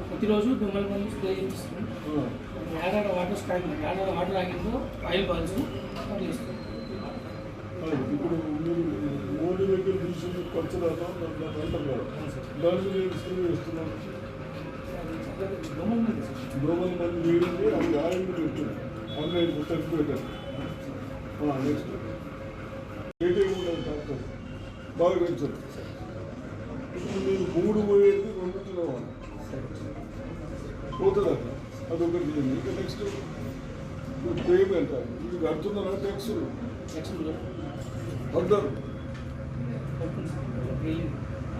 ప్రతిరోజు దొంగల మంది స్ప్రే చేపిస్తున్నాం ఏడాడ వాటర్ స్టాక్ ఏడాడ వాటర్ ఆగిందో ఆయిల్ బాల్స్ ఇప్పుడు మోడీ తీసుకుని ఖర్చు రాదా మీద. స్ప్రే దొంగల అది ఆయిల్ ఆన్లైన్ నెక్స్ట్ ఏటీఎం బాగా పెంచారు. ఇప్పుడు మీరు మూడు పోయేది రెండు అదొకటి చేయండి ఇంకా నెక్స్ట్ ఇప్పుడు పేమెంట్ ఇది కడుతున్నారా ట్యాక్స్ అందరు.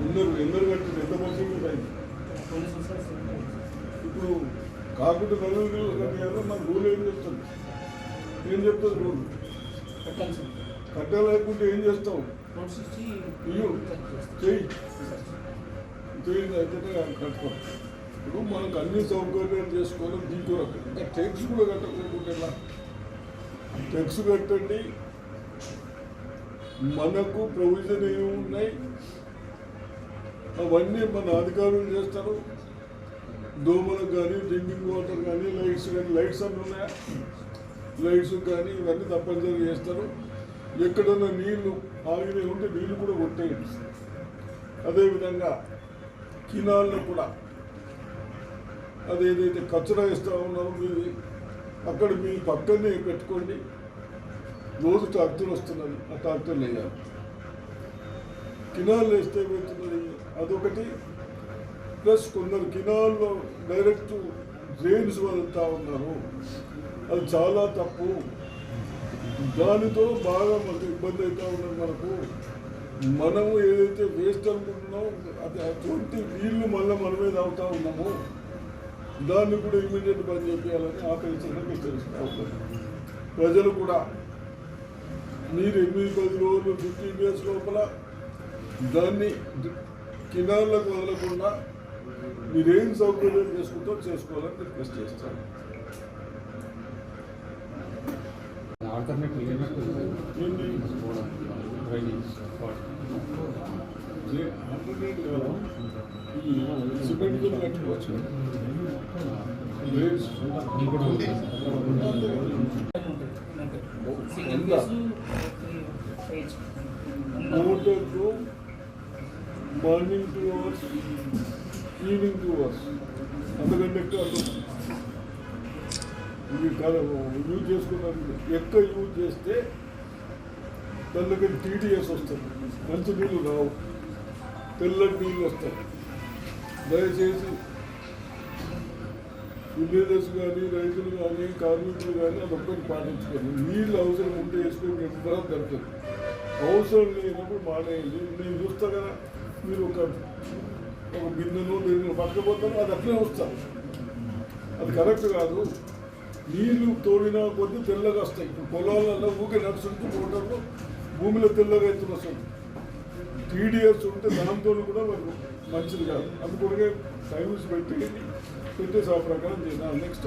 అందరు ఎందరు కట్టింది ఎంత సార్. ఇప్పుడు కాకుండా నలుగురు కట్టారు మన రూల్ ఏం చెప్తుంది ఏం చెప్తుంది రూల్ కట్టాలి సార్. కట్టాలనుకుంటే ఏం చేస్తావు. చెయ్యి. చెయ్యి. కట్టుకో. ఇప్పుడు మనకు అన్ని సౌకర్యాలు చేసుకోవడం దీంతో ఇంకా టెక్స్ కూడా కట్టకుండా టెక్స్ కట్టండి. మనకు ప్రొవిజన్ ఏమి ఉన్నాయి? అవన్నీ మన అధికారులు చేస్తారు. దోమలకు కానీ డ్రింకింగ్ వాటర్ కానీ లైట్స్ కానీ లైట్స్ అన్నీ ఉన్నాయా? లైట్స్ కానీ ఇవన్నీ తప్పనిసరిగా చేస్తారు. ఎక్కడన్నా నీళ్ళు ఆగినవి ఉంటే నీళ్ళు కూడా కొట్టేయండి. అదేవిధంగా కినాల్లో కూడా అదేదైతే కచరా ఇస్తా ఉన్నారో మీ అక్కడ మీ పక్కనే పెట్టుకోండి. రోజు ట్రాక్టర్ వస్తున్నది ఆ ట్రాక్టర్ వేయాలి కినాల్ వేస్తే ఏమవుతున్నది అదొకటి. ప్లస్ కొందరు కినాల్లో డైరెక్ట్ డ్రైన్స్ వదులుతా ఉన్నారు. అది చాలా తప్పు. దానితో బాగా మనకు ఇబ్బంది అవుతూ ఉన్నది మనకు. మనము ఏదైతే వేస్ట్ అనుకుంటున్నామో అది అటువంటి నీళ్ళు మళ్ళీ మన మీద అవుతా ఉన్నాము దాన్ని కూడా ఇమీడియట్ బంద్ చేయాలని ఆకలించడానికి తెలుస్తూ ఉన్నారు ప్రజలు కూడా మీరు ఎనిమిది పది రోజులు ఫిఫ్టీన్ డేస్ లోపల దాన్ని కినాళ్ళకు వదలకుండా మీరేం సౌకర్యం చేసుకుంటో చేసుకోవాలని రిక్వెస్ట్ చేస్తాను. సిమెంట్ కట్టుకోవచ్చు. Drains morning two hours evening two hours అందుకంటే ఎక్కువ ఇవి కాదు యూజ్ చేసుకున్నాను ఎక్కువ యూజ్ చేస్తే దానికి టీడీఎస్ వస్తుంది మంచి నీళ్ళు రావు తెల్లటి నీళ్ళు వస్తాయి దయచేసి విలేజెస్ కానీ రైతులు కానీ కార్మికులు కానీ అదొక్కటి పాటించుకోండి. నీళ్ళు అవసరం ఉంటే వేసుకొని ఎంత దొరుకుతుంది అవసరం లేనప్పుడు మానేయండి. నేను చూస్తా కదా మీరు ఒక ఒక బిందెను నేను పట్టుకపోతాను అది అట్లే వస్తాను అది కరెక్ట్ కాదు. నీళ్ళు తోడిన కొద్దీ తెల్లగా వస్తాయి. ఇప్పుడు పొలాలలో ఊకే నడుచుంటూ మోటార్లు భూమిలో తెల్లగా ఎత్తున వస్తుంది టీడీఎస్ ఉంటే ధనంతో కూడా మనకు మంచిది కాదు. అందుకొరకే టైమ్స్ పెట్టి ఆ ప్రకారం చేద్దాం. నెక్స్ట్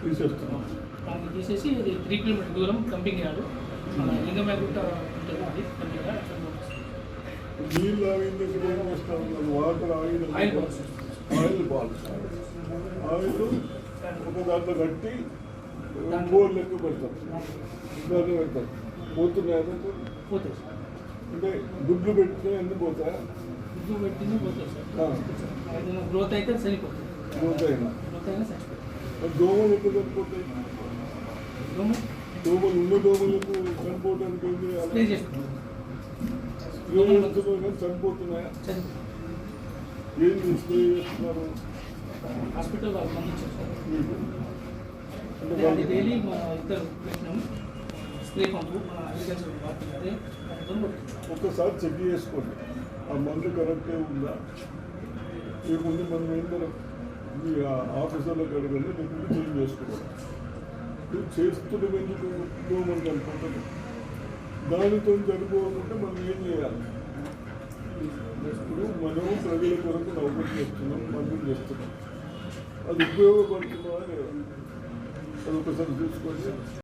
తీసేస్తున్నాం. దాన్ని తీసేసి ఇది త్రీ కిలోమీటర్ దూరం కంపింగ్ యార్డు లింగమేగుట్ట ఉంటుంది కంపింగ్ యార్డ్. నీళ్ళు ఆగింది ఏం చేస్తా? ఉన్నాను వాటర్ ఆగిన ఆయిల్ బాల్స్. ఆయిల్ ఒక దాంట్లో కట్టి బోర్ లెక్క పెడతాం. దాంట్లో పెడతాం. పోతున్నాయి? అంటే గుడ్లు పెట్టినా ఎందుకు పోతాయా పెట్టింది పోతుంది సార్. ఏదైనా గ్రోత్ అయితే పోతాయినా గ్రోత్ అయినా. సరిపోతుంది. మరి దోమలు ఎక్కడ చనిపోతాయి? దోమ దోమలు ఉన్న దోమలకు చనిపోవడానికి ఏం స్ప్రే చనిపోతున్నాయా? ఏంది స్ప్రే చేస్తున్నారు? హాస్పిటల్ వాళ్ళు పంపించారు అదే డైలీ మా ఇద్దరు పెట్టినాం స్ప్రే పంపు మన అగ్రికల్చర్. ఒక్కసారి చెక్ చేసుకోండి. ఆ మందు కరెక్టే ఉందా? లేకుంటే మనం ఏంటంటే మీ ఆఫీసర్లకు అడగండి లేకుంటే చేంజ్ చేసుకోవాలి ఇప్పుడు చేస్తున్న ఎందుకు దోమలు కనుకుంటుంది దానితో చనిపోవాలంటే మనం ఏం చేయాలి? ఇప్పుడు మనం ప్రజల కొరకు నౌకరీ చేస్తున్నాం మందులు చేస్తున్నాం. అది ఉపయోగపడుతున్నా లేదా? అది ఒకసారి చూసుకోండి.